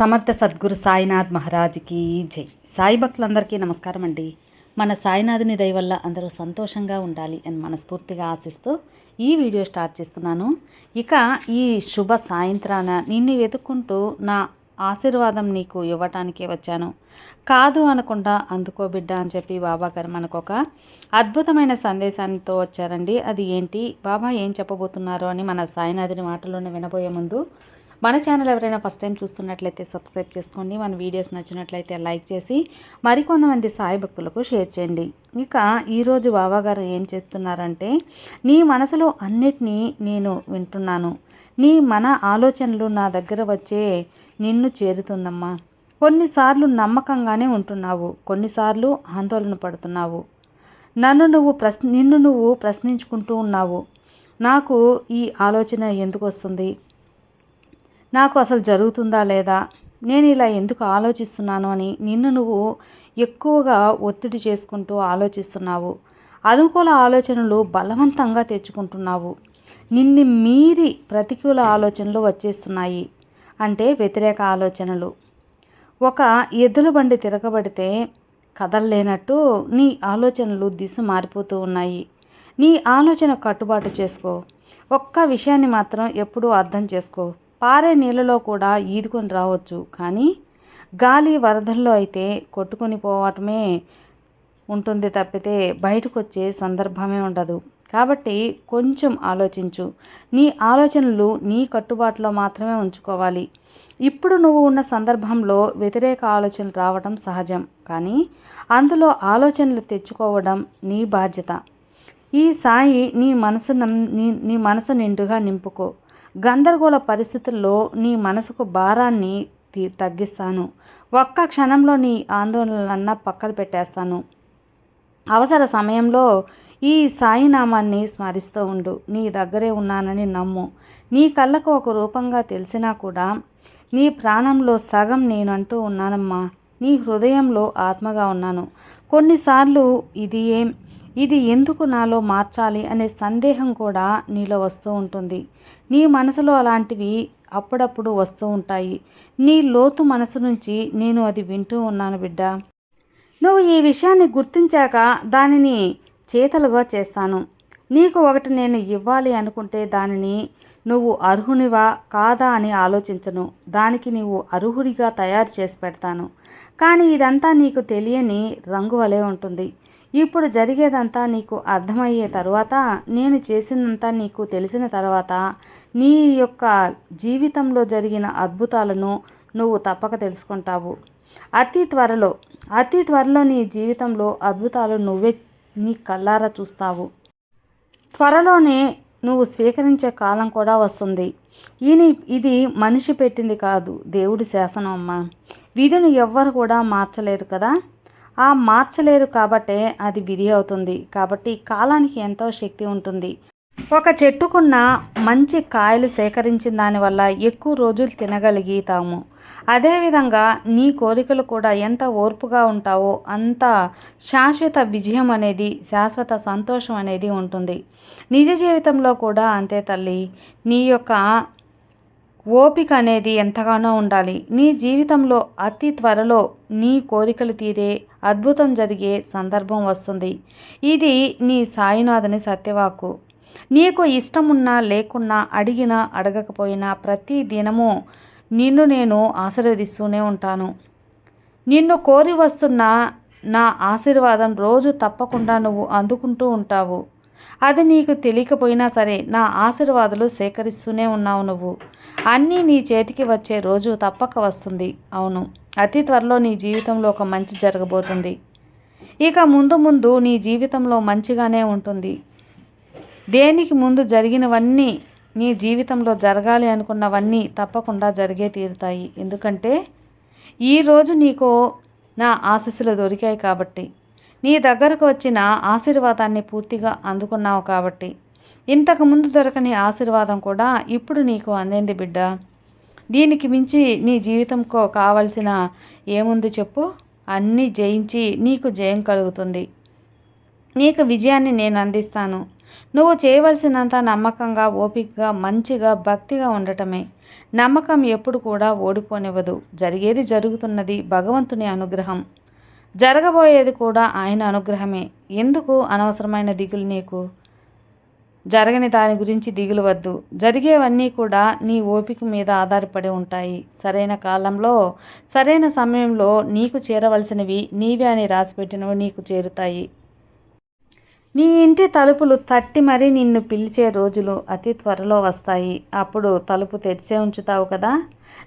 సమర్థ సద్గురు సాయినాథ్ మహారాజ్కి జై. సాయి భక్తులందరికీ నమస్కారం అండి. మన సాయినాథుని దయ వల్ల అందరూ సంతోషంగా ఉండాలి అని మనస్ఫూర్తిగా ఆశిస్తూ ఈ వీడియో స్టార్ట్ చేస్తున్నాను. ఇక ఈ శుభ సాయంత్రాన నిన్ను వెతుక్కుంటూ నా ఆశీర్వాదం నీకు ఇవ్వటానికే వచ్చాను. కాదు అనకుండా అందుకో బిడ్డ అని చెప్పి బాబా గారు మనకు ఒక అద్భుతమైన సందేశానితో వచ్చారండి. అది ఏంటి? బాబా ఏం చెప్పబోతున్నారు అని మన సాయినాథుని మాటలోనే వినబోయే ముందు మన ఛానల్ ఎవరైనా ఫస్ట్ టైం చూస్తున్నట్లయితే సబ్స్క్రైబ్ చేసుకోండి. మన వీడియోస్ నచ్చినట్లయితే లైక్ చేసి మరికొంతమంది సాయి భక్తులకు షేర్ చేయండి. ఇక ఈరోజు బాబాగారు ఏం చెప్తున్నారంటే నీ మనసులో అన్నిటినీ నేను వింటున్నాను. నీ మన ఆలోచనలు నా దగ్గర వచ్చే నిన్ను చేరుతుందమ్మా. కొన్నిసార్లు నమ్మకంగానే ఉంటున్నావు. కొన్నిసార్లు ఆందోళన పడుతున్నావు. నన్ను నువ్వు ప్రశ్న నిన్ను నువ్వు ప్రశ్నించుకుంటూ ఉన్నావు. నాకు ఈ ఆలోచన ఎందుకు వస్తుంది? నాకు అసలు జరుగుతుందా లేదా? నేను ఇలా ఎందుకు ఆలోచిస్తున్నాను అని నిన్ను నువ్వు ఎక్కువగా ఒత్తిడి చేసుకుంటూ ఆలోచిస్తున్నావు. అనుకూల ఆలోచనలు బలవంతంగా తెచ్చుకుంటున్నావు. నిన్ను మీరి ప్రతికూల ఆలోచనలు వచ్చేస్తున్నాయి. అంటే వ్యతిరేక ఆలోచనలు. ఒక ఎద్దుల బండి తిరగబడితే కదలలేనట్టు నీ ఆలోచనలు దిశ మారిపోతూ ఉన్నాయి. నీ ఆలోచన కట్టుబాటు చేసుకో. ఒక్క విషయాన్ని మాత్రం ఎప్పుడూ అర్థం చేసుకో. పారే నీళ్ళలో కూడా ఈదుకొని రావచ్చు. కానీ గాలి వరదల్లో అయితే కొట్టుకొని పోవటమే ఉంటుంది తప్పితే బయటకు వచ్చే సందర్భమే ఉండదు. కాబట్టి కొంచెం ఆలోచించు. నీ ఆలోచనలు నీ కట్టుబాటులో మాత్రమే ఉంచుకోవాలి. ఇప్పుడు నువ్వు ఉన్న సందర్భంలో వ్యతిరేక ఆలోచనలు రావడం సహజం. కానీ అందులో ఆలోచనలు తెచ్చుకోవడం నీ బాధ్యత. ఈ సాయి నీ మనసు నీ నీ మనసు నిండుగా నింపుకో. గందరగోళ పరిస్థితుల్లో నీ మనసుకు భారాన్ని తగ్గిస్తాను. ఒక్క క్షణంలో నీ ఆందోళనలన్నా పక్కన పెట్టేస్తాను. అవసర సమయంలో ఈ సాయినామాన్ని స్మరిస్తూ ఉండు. నీ దగ్గరే ఉన్నానని నమ్ము. నీ కళ్ళకు ఒక రూపంగా తెలిసినా కూడా నీ ప్రాణంలో సగం నేనంటూ ఉన్నానమ్మా. నీ హృదయంలో ఆత్మగా ఉన్నాను. కొన్నిసార్లు ఇది ఏం ఇది ఎందుకు నాలో మార్చాలి అనే సందేహం కూడా నీలో వస్తూ ఉంటుంది. నీ మనసులో అలాంటివి అప్పుడప్పుడు వస్తూ ఉంటాయి. నీ లోతు మనసు నుంచి నేను అది వింటూ ఉన్నాను బిడ్డ. నువ్వు ఈ విషయాన్ని గుర్తించాక దానిని చేతలుగా చేస్తాను. నీకు ఒకటి నేను ఇవ్వాలి అనుకుంటే దానిని నువ్వు అర్హునివా కాదా అని ఆలోచించను. దానికి నీవు అర్హుడిగా తయారు చేసి పెడతాను. కానీ ఇదంతా నీకు తెలియని రంగు వలె ఉంటుంది. ఇప్పుడు జరిగేదంతా నీకు అర్థమయ్యే తర్వాత నేను చేసినంతా నీకు తెలిసిన తర్వాత నీ యొక్క జీవితంలో జరిగిన అద్భుతాలను నువ్వు తప్పక తెలుసుకుంటావు. అతి త్వరలో అతి త్వరలో నీ జీవితంలో అద్భుతాలు నువ్వే నీ కళ్ళారా చూస్తావు. త్వరలోనే నువ్వు స్వీకరించే కాలం కూడా వస్తుంది. ఈయన ఇది మనిషి పెట్టింది కాదు దేవుడి శాసనం అమ్మ. విధిని ఎవ్వరు కూడా మార్చలేరు కదా? ఆ మార్చలేరు కాబట్టే అది విధి అవుతుంది. కాబట్టి కాలానికి ఎంతో శక్తి ఉంటుంది. ఒక చెట్టుకున్న మంచి కాయలు సేకరించిన దానివల్ల ఎక్కువ రోజులు తినగలిగితాము. అదేవిధంగా నీ కోరికలు కూడా ఎంత ఓర్పుగా ఉంటావో అంత శాశ్వత విజయం అనేది శాశ్వత సంతోషం అనేది ఉంటుంది. నిజ జీవితంలో కూడా అంతే తల్లి. నీ యొక్క ఓపిక అనేది ఎంతగానో ఉండాలి. నీ జీవితంలో అతి త్వరలో నీ కోరికలు తీరే అద్భుతం జరిగే సందర్భం వస్తుంది. ఇది నీ సాయినాథని సత్యవాకు నీకు ఇష్టమున్నా లేకున్నా అడిగినా అడగకపోయినా ప్రతి దినము నిన్ను నేను ఆశీర్వదిస్తూనే ఉంటాను. నిన్ను కోరి వస్తున్న నా ఆశీర్వాదం రోజు తప్పకుండా నువ్వు అందుకుంటూ ఉంటావు. అది నీకు తెలియకపోయినా సరే నా ఆశీర్వాదాలు సేకరిస్తూనే ఉన్నావు నువ్వు. అన్నీ నీ చేతికి వచ్చే రోజు తప్పక వస్తుంది. అవును అతి త్వరలో నీ జీవితంలో ఒక మంచి జరగబోతుంది. ఇక ముందు ముందు నీ జీవితంలో మంచిగానే ఉంటుంది. దేనికి ముందు జరిగినవన్నీ నీ జీవితంలో జరగాలి అనుకున్నవన్నీ తప్పకుండా జరిగే తీరుతాయి. ఎందుకంటే ఈరోజు నీకు నా ఆశస్సులు దొరికాయి కాబట్టి. నీ దగ్గరకు వచ్చిన ఆశీర్వాదాన్ని పూర్తిగా అందుకున్నావు కాబట్టి. ఇంతకుముందు దొరకని ఆశీర్వాదం కూడా ఇప్పుడు నీకు అందింది బిడ్డ. దీనికి మించి నీ జీవితంకో కావలసిన ఏముంది చెప్పు? అన్నీ జయించి నీకు జయం కలుగుతుంది. నీకు విజయాన్ని నేను అందిస్తాను. నువ్వు చేయవలసినంత నమ్మకంగా ఓపికగా మంచిగా భక్తిగా ఉండటమే. నమ్మకం ఎప్పుడు కూడా ఓడిపోనివ్వదు. జరిగేది జరుగుతున్నది భగవంతుని అనుగ్రహం. జరగబోయేది కూడా ఆయన అనుగ్రహమే. ఎందుకు అనవసరమైన దిగులు నీకు? జరగని దాని గురించి దిగులు వద్దు. జరిగేవన్నీ కూడా నీ ఓపిక మీద ఆధారపడి ఉంటాయి. సరైన కాలంలో సరైన సమయంలో నీకు చేరవలసినవి నీవే అని రాసిపెట్టినవి నీకు చేరుతాయి. నీ ఇంటి తలుపులు తట్టి మరీ నిన్ను పిలిచే రోజులు అతి త్వరలో వస్తాయి. అప్పుడు తలుపు తెరిచే ఉంచుతావు కదా.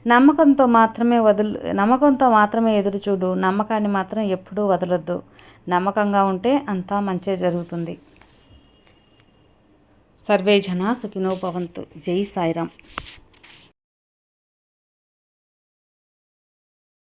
నమ్మకంతో మాత్రమే వదులు నమ్మకంతో మాత్రమే ఎదురు చూడు. నమ్మకాన్ని మాత్రం ఎప్పుడూ వదలొద్దు. నమ్మకంగా ఉంటే అంతా మంచే జరుగుతుంది. సర్వే జన సుఖినో భవంతు. జై సాయిరామ్.